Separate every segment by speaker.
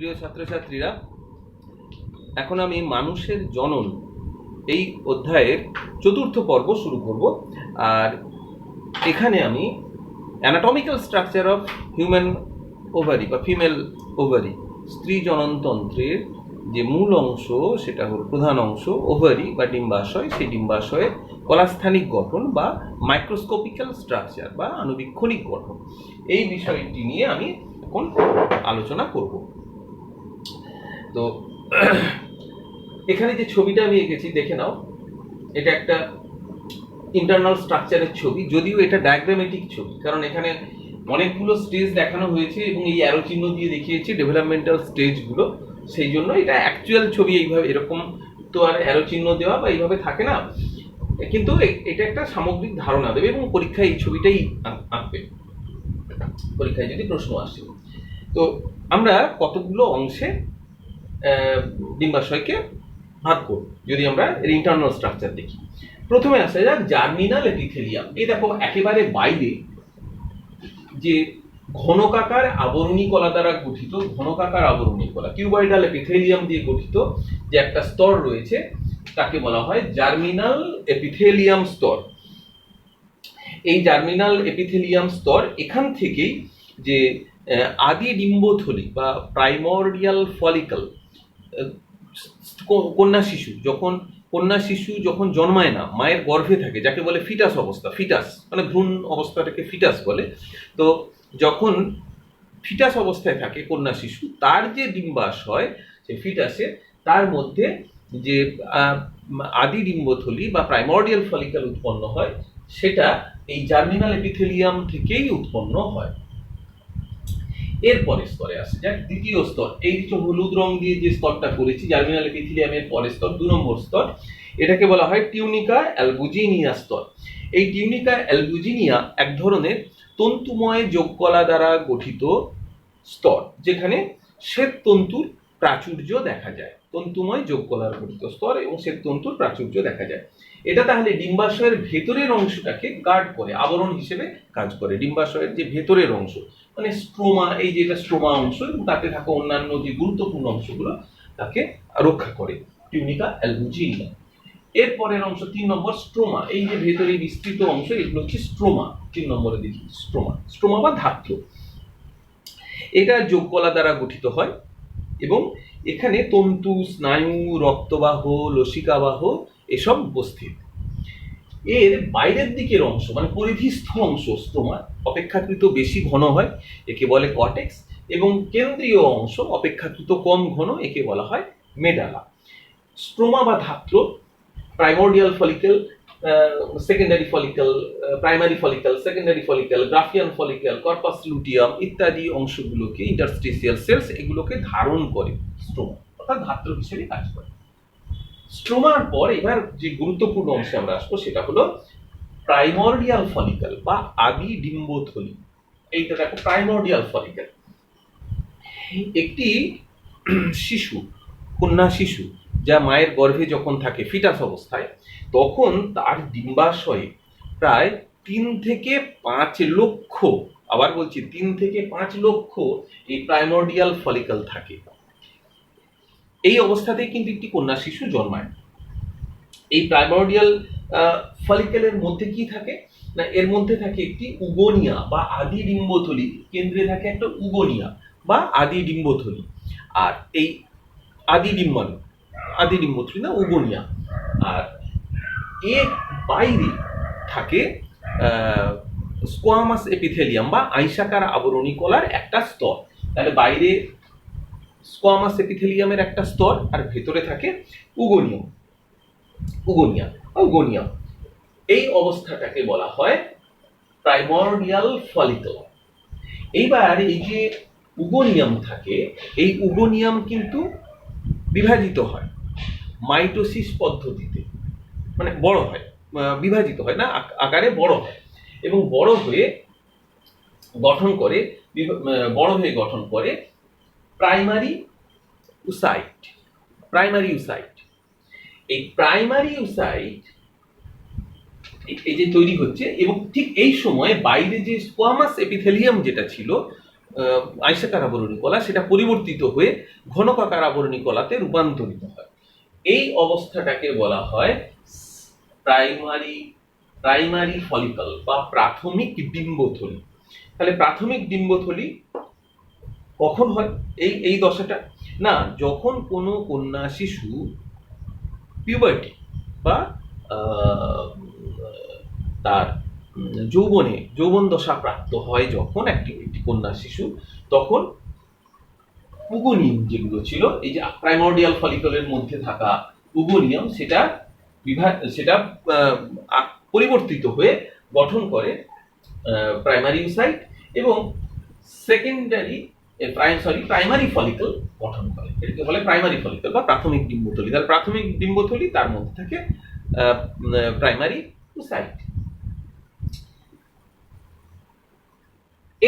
Speaker 1: প্রিয় ছাত্রছাত্রীরা, এখন আমি মানুষের জনন এই অধ্যায়ের চতুর্থ পর্ব শুরু করব। আর এখানে আমি anatomical structure of human ovary বা ফিমেল ওভারি স্ত্রী জননতন্ত্রের যে মূল অংশ, সেটা হল প্রধান অংশ ওভারি বা ডিম্বাশয়, সেই ডিম্বাশয়ের কলাস্থানিক গঠন বা মাইক্রোস্কোপিক্যাল স্ট্রাকচার বা আণুবীক্ষণিক গঠন। এই বিষয়টি নিয়ে আমি এখন আলোচনা করব। তো এখানে যে ছবিটা আমি এঁকেছি, দেখে নাও। এটা একটা ইন্টারনাল স্ট্রাকচারের ছবি, যদিও এটা ডায়াগ্রামেটিক ছবি, কারণ এখানে অনেকগুলো স্টেজ দেখানো হয়েছে এবং এই অ্যারো চিহ্ন দিয়ে দেখিয়েছি ডেভেলপমেন্টাল স্টেজগুলো সেই জন্য এটা অ্যাকচুয়াল ছবি, এইভাবে এরকম তো আর অ্যারো চিহ্ন দেওয়া বা এইভাবে থাকে না। কিন্তু এটা একটা সামগ্রিক ধারণা দেবে এবং পরীক্ষায় এই ছবিটাই আঁক- আঁকবে। পরীক্ষায় যদি প্রশ্ন আসে। তো আমরা কতগুলো অংশে ডিম্বাশয়কে ভাগ করব, যদি আমরা এর ইন্টারনাল স্ট্রাকচার দেখি। প্রথমে আসা যাক জার্মিনাল এপিথেলিয়াম এই দেখো, একেবারে বাইরে যে ঘনকাকার আবরণী কলা দ্বারা গঠিত, ঘনকাকার আবরণী কলা কিউবয়েডাল এপিথেলিয়াম দিয়ে গঠিত যে একটা স্তর রয়েছে, তাকে বলা হয় জার্মিনাল এপিথেলিয়াম স্তর। এই জার্মিনাল এপিথেলিয়াম স্তর এখান থেকেই যে আদি ডিম্বথলি বা প্রাইমর্ডিয়াল ফলিকল কন্যা শিশু, যখন কন্যা শিশু যখন জন্মায় না, মায়ের গর্ভে থাকে, যাকে বলে ফিটাস অবস্থা, ফিটাস মানে ভ্রূণ অবস্থাটাকে ফিটাস বলে, তো যখন ফিটাস অবস্থায় থাকে কন্যা শিশু, তার যে ডিম্বাশয় সে ফিটাসে, তার মধ্যে যে আদি ডিম্বথলি বা প্রাইমর্ডিয়াল ফলিকল উৎপন্ন হয়, সেটা এই জার্মিনাল এপিথেলিয়াম থেকেই উৎপন্ন হয়। এরপরের স্তরে আসে। যাক, দ্বিতীয় স্তর, এই যে হলুদ রং দিয়ে যে স্তরটা করেছি, জার্মিনাল এপিথেলিয়ামের পরের স্তর, দু নম্বর স্তর, এটাকে বলা হয় টিউনিকা অ্যালবুজিনিয়া স্তর। এই টিউনিকা অ্যালবুজিনিয়া এক ধরনের তন্তুময় যোগকলা দ্বারা গঠিত স্তর, যেখানে শ্বেত তন্তুর প্রাচুর্য দেখা যায়। তন্তুময় যোগকলার গঠিত স্তর এবং শ্বেত তন্তুর প্রাচুর্য দেখা যায়। এটা তাহলে ডিম্বাশয়ের ভেতরের অংশটাকে গার্ড করে, আবরণ হিসেবে কাজ করে। ডিম্বাশয়ের যে ভেতরের অংশ মানে স্ট্রোমা এই যেটা স্ট্রোমা অংশ এবং তাতে থাকা অন্যান্য যে গুরুত্বপূর্ণ অংশগুলো তাকে রক্ষা করে টিউনিকা অ্যালবুজিনিয়া এরপরের অংশ তিন নম্বর স্ট্রোমা এই যে ভেতরে বিস্তৃত অংশ, এগুলো হচ্ছে স্ট্রোমা তিন নম্বরে দেখি স্ট্রোমা স্ট্রোমা বা ধাত্র। এটা যোগকলা দ্বারা গঠিত হয় এবং এখানে তন্তু, স্নায়ু, রক্তবাহ, লসিকাবাহ, এসব উপস্থিত। এর বাইরের দিকের অংশ মানে পরিধিস্থ অংশ স্ট্রোমা অপেক্ষাকৃত বেশি ঘন হয়, একে বলে কটেক্স এবং কেন্দ্রীয় অংশ অপেক্ষাকৃত কম ঘন, একে বলা হয় মেডালা স্ট্রোমা বা ধাত্র primordial follicle secondary follicle primary follicle secondary follicle Graafian follicle corpus luteum ইত্যাদি অংশগুলোকে ইন্টারস্টিসিয়াল সেলস এগুলোকে ধারণ করে স্ট্রোমা অর্থাৎ ধাত্র হিসেবে কাজ করে। স্ট্রোমার পর এবার যে গুরুত্বপূর্ণ অংশে আমরা আসব সেটা হলো প্রাইমর্ডিয়াল ফলিকেল বা আদি ডিম্বথলি এইটা দেখো, প্রাইমর্ডিয়াল ফলিকেল। একটি শিশু, কন্যা শিশু, যা মায়ের গর্ভে যখন থাকে ফিটাস অবস্থায়, তখন তার ডিম্বাশয়ে প্রায় তিন থেকে পাঁচ লক্ষ, আবার বলছি তিন থেকে পাঁচ লক্ষ এই প্রাইমর্ডিয়াল ফলিকল থাকে। এই অবস্থাতেই কিন্তু একটি কন্যা শিশু জন্মায়। এই প্রাইমর্ডিয়াল ফলিকেলের মধ্যে কি থাকে? না, এর মধ্যে থাকে একটি উগোনিয়া বা আদি ডিম্বথলি কেন্দ্রে থাকে একটা উগোনিয়া বা আদি ডিম্বথলি আর এই আদি ডিম্বাণু আদি ডিম্বথলি না, উগোনিয়া। আর এর বাইরে থাকে স্কোয়ামাস এপিথেলিয়াম বা আইসাকার আবরণী কলার একটা স্তর। তাহলে বাইরে স্কোয়ামাস এপিথেলিয়ামের একটা স্তর, আর ভেতরে থাকে উগোনিয়াম উগোনিয়া বা উগোনিয়াম এই অবস্থাটাকে বলা হয় প্রাইমর্ডিয়াল ফলিত। এইবার এই যে উগোনিয়াম থাকে, এই উগোনিয়াম কিন্তু বিভাজিত হয় মাইটোসিস পদ্ধতিতে। মানে বড় হয় বিভাজিত হয় না আকারে বড় হয়। এবং বড় হয়ে গঠন করে বড় হয়ে গঠন করে প্রাইমারি উসাইট প্রাইমারি ইউসাইট এই প্রাইমারি ইউসাইট এই যে তৈরি হচ্ছে এবং ঠিক এই সময় বাইরে যে স্কোয়ামাস এপিথেলিয়াম যেটা ছিল আহ, আয়সাকার আবরণী কলা সেটা পরিবর্তিত হয়ে ঘনকাকার আবরণী কলাতে রূপান্তরিত হয়। এই অবস্থাটাকে বলা হয় প্রাইমারি প্রাইমারি ফলিকল বা প্রাথমিক ডিম্বথলি তাহলে প্রাথমিক ডিম্বথলি কখন হয়? এই এই দশাটা? না, যখন কোনো কন্যা শিশু পিউবার্টি বা তার, যৌবনে, যৌবন দশা প্রাপ্ত হয় যখন একটি কন্যা শিশু তখন পুগোনিয়াম যেগুলো ছিল, এই যে প্রাইমর্ডিয়াল ফলিকলের মধ্যে থাকা পুগোনিয়াম সেটা বিভাগ সেটা পরিবর্তিত হয়ে গঠন করে প্রাইমারি ইউসাইট এবং সেকেন্ডারি সরি প্রাইমারি ফলিকল গঠন করে। এটাকে বলে প্রাইমারি ফলিকল বা প্রাথমিক ডিম্বথলি তার প্রাথমিক ডিম্বথলি তার মধ্যে থাকে প্রাইমারি সাইট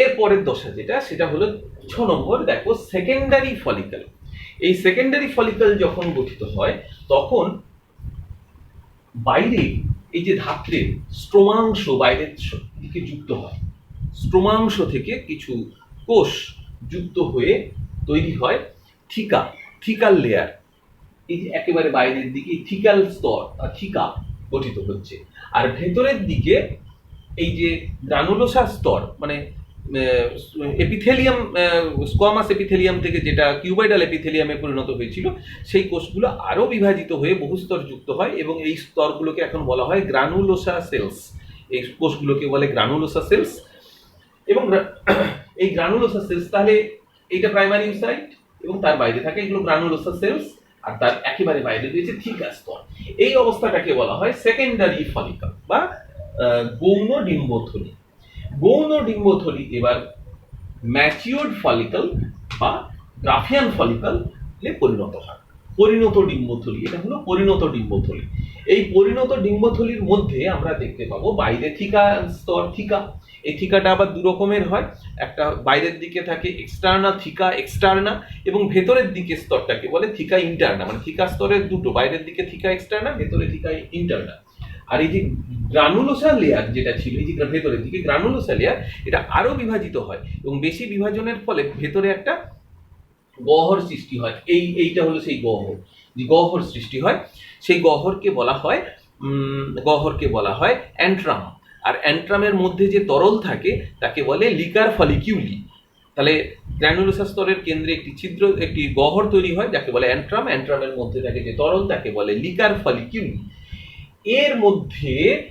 Speaker 1: এর পরের দশা যেটা, সেটা হলো ছ নম্বর, দেখো সেকেন্ডারি ফলিকল এই সেকেন্ডারি ফলিকল যখন গঠিত হয়, তখন বাইরে এই যে ধাত্রের স্ট্রোমাংশ বাইরের যুক্ত হয়। স্ট্রোমাংশ থেকে কিছু কোষ যুক্ত হয়ে তৈরি হয় থিকা, থিকাল লেয়ার এই যে একেবারে বাইরের দিকে থিকাল স্তর, বা থিকা গঠিত হচ্ছে। আর ভেতরের দিকে এই যে গ্রানুলোসা স্তর মানে এপিথেলিয়াম স্কোয়ামাস এপিথেলিয়াম থেকে যেটা কিউবাইডাল এপিথেলিয়ামে পরিণত হয়েছিল, সেই কোষগুলো আরও বিভাজিত হয়ে বহুস্তর যুক্ত হয় এবং এই স্তরগুলোকে এখন বলা হয় গ্রানুলোসা সেলস এই কোষগুলোকে বলে গ্রানুলোসা সেলস এবং এই গ্রানুলোসা সেলস তাহলে এইটা প্রাইমারি ইনসাইট এবং তার বাইরে থাকে এগুলো গ্রানুলোসা সেলস আর তার একেবারে বাইরে রয়েছে থিকা স্তর এই অবস্থাটাকে বলা হয় সেকেন্ডারি ফলিকাল বা গৌণ ডিম্বথলি। গৌণ ডিম্বথলি এবার ম্যাচিওর্ড ফলিকাল বা গ্রাফিয়ান ফলিকালে পরিণত হয়। পরিণত ডিম্বথলি, এটা হলো পরিণত ডিম্বথলি। এই পরিণত ডিম্বথলির মধ্যে আমরা দেখতে পাবো বাইরে থিকা স্তর থিকা। এই থিকাটা আবার দু রকমের হয়। একটা বাইরের দিকে থাকে এক্সটার্না থিকা এক্সটার্না এবং ভেতরের দিকে স্তরটাকে বলে থিকা ইন্টারনা মানে থিকা স্তরের দুটো, বাইরের দিকে থিকা এক্সটার্না ভেতরে থিকা ইন্টারনা আর এই যে গ্রানুলোসা লেয়ার যেটা ছিল, এই যে ভেতরের দিকে গ্রানুলোসা লেয়ার এটা আরও বিভাজিত হয় এবং বেশি বিভাজনের ফলে ভেতরে একটা গহ্বর সৃষ্টি হয়। এই এইটা হলো সেই গহ্বর। যে গহ্বর সৃষ্টি হয় সেই গহ্বরকে বলা হয় উম, গহ্বরকে বলা হয় অ্যান্ট্রাম। আর অ্যান্ট্রামের মধ্যে যে তরল থাকে তাকে বলে লিকার ফলিকিউলি। তাহলে গ্র্যানুলোসা স্তরের কেন্দ্রে একটি ছিদ্র একটি গহ্বর তৈরি হয় যাকে বলে অ্যান্ট্রাম। অ্যান্ট্রামের মধ্যে থাকে যে তরল তাকে বলে লিকার ফলিকিউলি। এর মধ্যে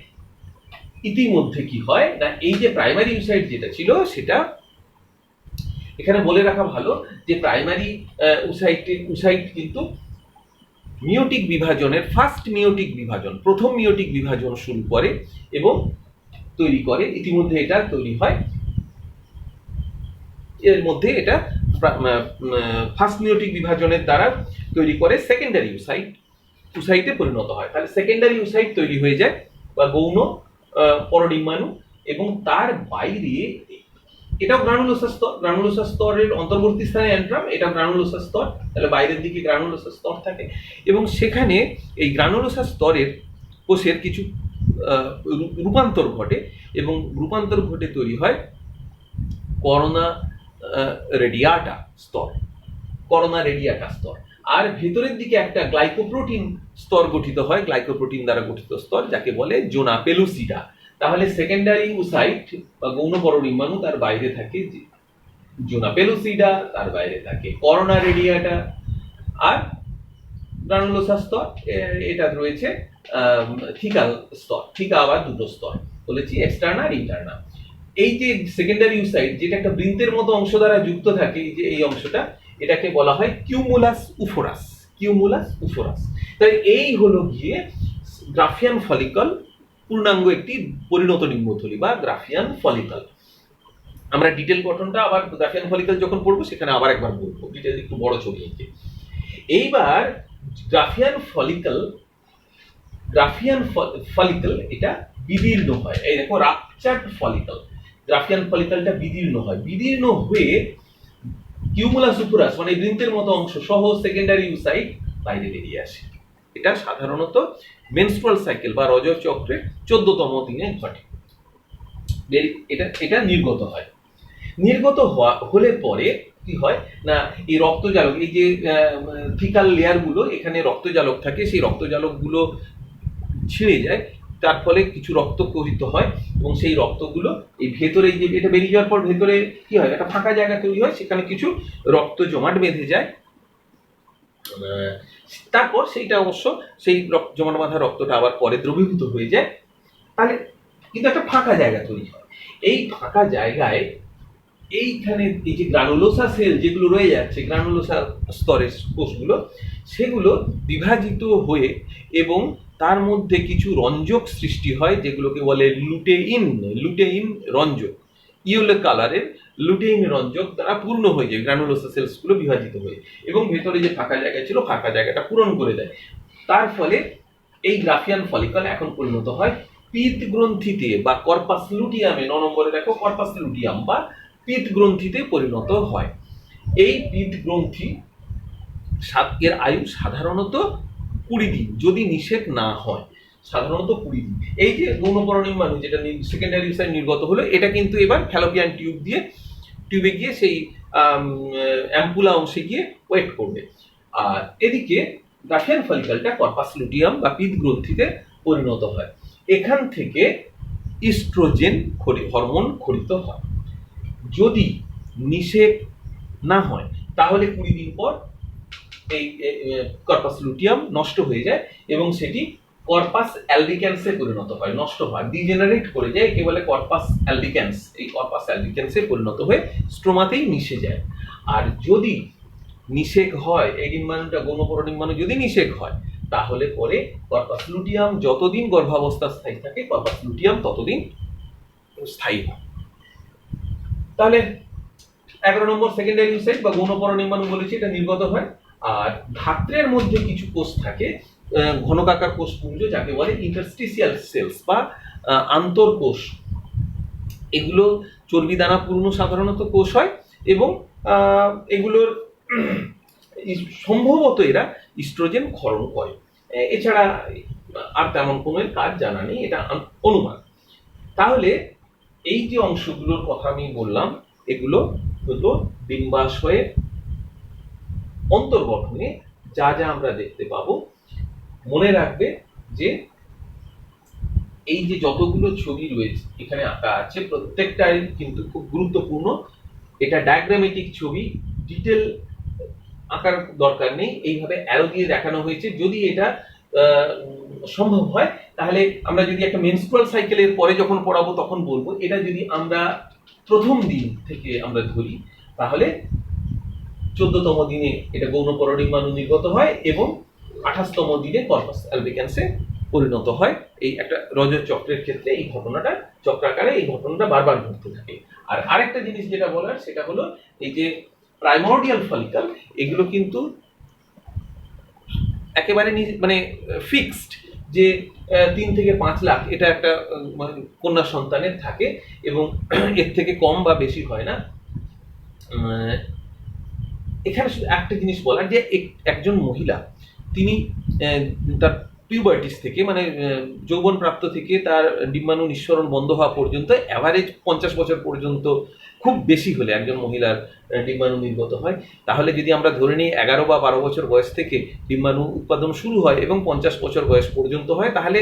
Speaker 1: ইতিমধ্যে কি হয় না এই যে প্রাইমারি ইউসাইড যেটা ছিল সেটা এখানে বলে রাখা ভালো যে প্রাইমারি উসাইট উসাইট কিন্তু মিওটিক বিভাজনের ফার্স্ট মিওটিক বিভাজন, প্রথম মিওটিক বিভাজন শুরু করে এবং তৈরি করে। ইতিমধ্যে এটা তৈরি হয়। এর মধ্যে এটা ফার্স্ট মিওটিক বিভাজনের দ্বারা তৈরি করে সেকেন্ডারি ইউসাইট উসাইটে পরিণত হয়। তাহলে সেকেন্ডারি উসাইট তৈরি হয়ে যায় বা গৌণ পরডিম্বাণু এবং তার বাইরে এটাও গ্রানুলোসা স্তর গ্রানুলোসা স্তরের অন্তর্বর্তী স্থানে অ্যান্ট্রাম এটা গ্রানুলোসা স্তর, তাহলে বাইরের দিকে গ্রানুলোসা স্তর থাকে। এবং সেখানে এই গ্রানুলোসা স্তরের কোষের কিছু রূপান্তর ঘটে এবং রূপান্তর ঘটে তৈরি হয় করোনা রেডিয়াটা স্তর, করোনা রেডিয়াটা স্তর। আর ভেতরের দিকে একটা গ্লাইকোপ্রোটিন স্তর গঠিত হয় গ্লাইকোপ্রোটিন দ্বারা গঠিত স্তর, যাকে বলে জোনা পেলুসিডা তাহলে সেকেন্ডারি উসাইট বা গৌণ পরডিম্বাণু তার বাইরে থাকে, যে- জোনা পেলুসিডা তার বাইরে থাকে, করোনা রেডিয়াটা আর গ্রানুলোসা স্তর এটা রয়েছে থিকা স্তর, থিকা আবার দুটো স্তর, বলেছি এক্সটার্না আর এই যে সেকেন্ডারি ইউসাইড যেটা একটা বৃন্তের মতো অংশ দ্বারা যুক্ত থাকে, এই যে এই অংশটা, এটাকে বলা হয় কিউমুলাস উফোরাস কিউমুলাস উফোরাস। তাই এই হলো গিয়ে গ্রাফিয়ান ফলিকল পূর্ণাঙ্গ একটি পরিণত নিম্নথলি বা গ্রাফিয়ান ফলিকাল আমরা ডিটেল গঠনটা আবার গ্রাফিয়ান ফলিকাল যখন পড়ব, সেখানে আবার একবার বলব। ডিটেল একটু বড় ছবি এঁকে। এইবার গ্রাফিয়ান ফলিকাল গ্রাফিয়ান ফলিকল এটা বিদীর্ণ হয়। এই দেখো রাপচার্ড ফলিকাল গ্রাফিয়ান ফলিকালটা বিদীর্ণ হয়। বিদীর্ণ হয়ে কিউমুলা সুপুরাস মানে বৃন্তের মতো অংশ সহ সেকেন্ডারি ইউসাইড বাইরে বেরিয়ে আসে। এটা সাধারণত মেনস্ট্রুয়াল সাইকেল বা রজর চক্রের চোদ্দতম দিনে ঘটে। এটা এটা নির্গত হয়। নির্গত হওয়া, হলে পরে কি হয় না, এই রক্তজালক, এই যে থিকাল লেয়ারগুলো, এখানে রক্তজালক থাকে, সেই রক্তজালকগুলো ছিঁড়ে যায়, তার ফলে কিছু রক্ত কোহিত হয় এবং সেই রক্তগুলো এই ভেতরে যে, এটা বেরিয়ে যাওয়ার পর ভেতরে কি হয়, একটা ফাঁকা জায়গা তৈরি হয়, সেখানে কিছু রক্ত জমাট বেঁধে যায়। তারপর সেইটা অবশ্য সেই জমাট বাঁধা রক্তটা আবার পরে দ্রবীভূত হয়ে যায়। তাহলে কিন্তু একটা ফাঁকা জায়গা তৈরি হয়। এই ফাঁকা জায়গায় এইখানে এই যে গ্রানুলোসা সেল যেগুলো রয়ে যাচ্ছে গ্রানুলোসা স্তরের কোষগুলো, সেগুলো বিভাজিত হয়ে এবং তার মধ্যে কিছু রঞ্জক সৃষ্টি হয়, যেগুলোকে বলে লুটেইন লুটেইন রঞ্জক। ইয়েলো কালারের লুটেইন রঞ্জক দ্বারা পূর্ণ হয়ে যায় গ্রানুলোসা সেলসগুলো বিভাজিত হয়ে। এবং ভেতরে যে ফাঁকা জায়গা ছিল, ফাঁকা জায়গাটা পূরণ করে দেয়। তার ফলে এই গ্রাফিয়ান ফলিকল এখন পরিণত হয় পিত গ্রন্থিতে বা কর্পাস লুটিয়ামে ন নম্বরে দেখো কর্পাস লুটিয়াম বা পিত গ্রন্থিতে পরিণত হয়। এই পিত গ্রন্থি এর আয়ু সাধারণত কুড়ি দিন, যদি নিষেধ না হয়, সাধারণত কুড়ি দিন। এই যে গৌণপরণিম্বাণু যেটা সেকেন্ডারি সাইড নির্গত হলো, এটা কিন্তু এবার ফ্যালোপিয়ান টিউব দিয়ে টিউবে গিয়ে সেই অ্যাম্পুলা অংশে গিয়ে ওয়েট করবে। আর এদিকে গ্রাফিয়ান ফলিকলটা কর্পাস লুটিয়াম বা পিত গ্রন্থিতে পরিণত হয়। এখান থেকে ইস্ট্রোজেন হরমোন খরিত হয়। যদি নিষেক না হয়, তাহলে কুড়ি দিন পর এই কর্পাস লুটিয়াম নষ্ট হয়ে যায় এবং সেটি কর্পাস অ্যালডিক্যান্সে পরিণত হয়, নষ্ট হয়। ডিজেনারেট করে যায়, একে বলে কর্পাস অ্যালডিক্যান্স এই কর্পাস অ্যালডিক্যান্সে পরিণত হয়ে স্ট্রোমাতেই মিশে যায়। আর যদি নিষেক হয়, এই ডিম্বাণুটা গৌণপর ডিম্বাণু যদি নিষেক হয়, তাহলে পরে কর্পাস লুটিয়াম যতদিন গর্ভাবস্থা স্থায়ী থাকে কর্পাস লুটিয়াম ততদিন স্থায়ী হয়। তাহলে এগারো নম্বর সেকেন্ডারি ইউসাইড বা গৌণপর নির্মাণ বলেছি, এটা নির্গত হয়। আর ধাত্রের মধ্যে কিছু কোষ থাকে ঘনকাকার কোষপুঞ্জ যাকে বলে ইন্টারস্টিসিয়াল সেলস বা আন্তরকোষ এগুলো চর্বি পূর্ণ সাধারণত কোষ হয় এবং এগুলোর সম্ভবত এরা ইস্ট্রোজেন ক্ষরণ করে। এছাড়া আর তেমন কোনো কাজ জানা নেই, এটা অনুমান। তাহলে এই যে অংশগুলোর কথা আমি বললাম, এগুলো হলো ডিম্বাশয়ের অন্তর্গঠনে যা যা আমরা দেখতে পাবো। মনে রাখবে যে এই যে যতগুলো ছবি রয়েছে, এখানে আঁকা আছে, প্রত্যেকটাই কিন্তু খুব গুরুত্বপূর্ণ। এটা ডায়াগ্রামেটিক ছবি ডিটেল আঁকার দরকার নেই। এইভাবে অ্যারো দিয়ে দেখানো হয়েছে। যদি এটা সম্ভব হয়, তাহলে আমরা যদি একটা মেনস্ট্রুয়াল সাইকেলের পরে যখন পড়াবো, তখন বলব, এটা যদি আমরা প্রথম দিন থেকে আমরা ধরি, তাহলে চোদ্দতম দিনে এটা গৌণপরডিম্বাণু নির্গত হয় এবং আঠাশতম দিনে কর্পাস অ্যালবিক্যান্সে পরিণত হয়। এই একটা রজত চক্রের ক্ষেত্রে এই ঘটনাটা, চক্রাকারে এই ঘটনাটা বারবার ঘটতে থাকে। আর আরেকটা জিনিস যেটা বলার, সেটা হলো এই যে প্রাইমোর্ডিয়াল ফলিকাল, এগুলো কিন্তু একেবারে মানে ফিক্সড যে তিন থেকে পাঁচ লাখ, এটা একটা মানে কন্যা সন্তানের থাকে এবং এর থেকে কম বা বেশি হয় না। এখানে শুধু একটা জিনিস বলার যে, এক- একজন মহিলা তিনি তার পিউবার্টিস থেকে মানে যৌবন প্রাপ্ত থেকে তার ডিম্বাণু নিঃসরণ বন্ধ হওয়া পর্যন্ত অ্যাভারেজ পঞ্চাশ বছর পর্যন্ত খুব বেশি হলে একজন মহিলার ডিম্বাণু নির্গত হয়। তাহলে যদি আমরা ধরে নিই এগারো বা বারো বছর বয়স থেকে ডিম্বাণু উৎপাদন শুরু হয় এবং পঞ্চাশ বছর বয়স পর্যন্ত হয়, তাহলে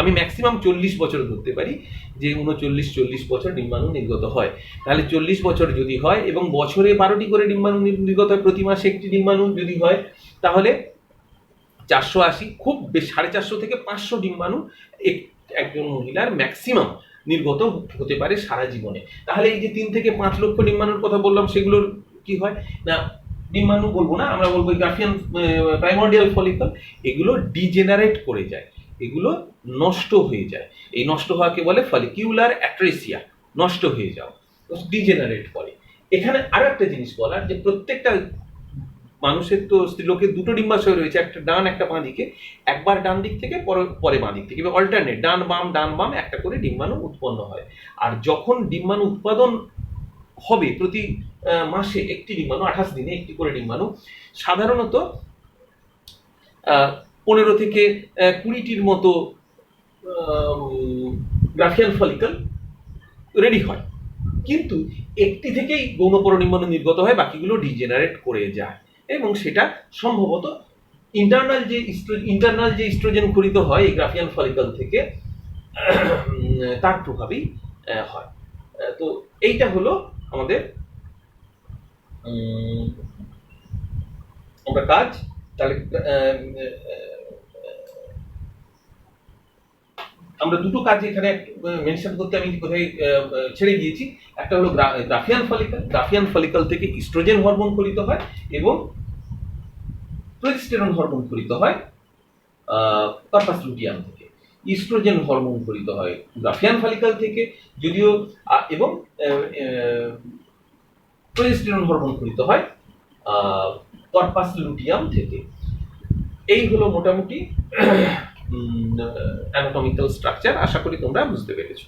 Speaker 1: আমি ম্যাক্সিমাম চল্লিশ বছর ধরতে পারি যে উনচল্লিশ, চল্লিশ বছর ডিম্বাণু নির্গত হয়। তাহলে চল্লিশ বছর যদি হয় এবং বছরে বারোটি করে ডিম্বাণু নির্গত হয়, প্রতি মাসে একটি ডিম্বাণু যদি হয়, তাহলে চারশো আশি, খুব সাড়ে চারশো থেকে পাঁচশো ডিম্বাণু এক- একজন মহিলার ম্যাক্সিমাম নির্গত হতে পারে সারা জীবনে। তাহলে এই যে তিন থেকে পাঁচ লক্ষ ডিম্বাণুর কথা বললাম, সেগুলোর কি হয়? না, ডিম্বাণু বলব না, আমরা বলব গ্রাফিয়ান প্রাইমোডিয়াল ফলিকল এগুলো ডিজেনারেট করে যায়, এগুলো নষ্ট হয়ে যায়। এই নষ্ট হওয়াকে বলে ফলিকিউলার অ্যাট্রেসিয়া নষ্ট হয়ে যাও ডিজেনারেট করে। এখানে আরও একটা জিনিস বলার, যে প্রত্যেকটা মানুষের তো স্ত্রীলোকের দুটো ডিম্বাশয় রয়েছে, একটা ডান, একটা বাঁ দিকে। একবার ডান দিক থেকে, পরে পরে বাঁ দিক থেকে। এবার অল্টারনেট ডান বাম ডান বাম, একটা করে ডিম্বাণু উৎপন্ন হয়। আর যখন ডিম্বাণু উৎপাদন হবে প্রতি মাসে একটি ডিম্বাণু, আঠাশ দিনে একটি করে ডিম্বাণু, সাধারণত পনেরো থেকে কুড়িটির মতো গ্রাফিয়ান ফলিকল রেডি হয়। কিন্তু একটি থেকেই গৌণ পরনির্মাণ নির্গত হয়, বাকিগুলো ডিজেনারেট করে যায়। এবং সেটা সম্ভবত ইন্টারনাল যে ইন্টারনাল যে ইস্ট্রোজেন ঘুরিত হয় এই গ্রাফিয়ান ফলিকল থেকে তার প্রভাবেই হয়। তো এইটা হলো আমাদের আমরা কাজ, তাহলে আমরা দুটো কাজ এখানে মেনশন করতে আমি কোথায় ছেড়ে গিয়েছি একটা হলো গ্রাফিয়ান ফলিকল গ্রাফিয়ান ফলিকল থেকে ইস্ট্রোজেন হরমোন খরিত হয় এবং প্রোজেস্টেরন হরমোন খরিত হয় কর্পাস লুটিয়াম থেকে। ইস্ট্রোজেন হরমোন খরিত হয় গ্রাফিয়ান ফলিকল থেকে, যদিও এবং প্রোজেস্টেরন হরমোন খরিত হয় কর্পাস লুটিয়াম থেকে। এই হলো মোটামুটি অ্যানাটমিক্যাল স্ট্রাকচার আশা করি তোমরা বুঝতে পেরেছ।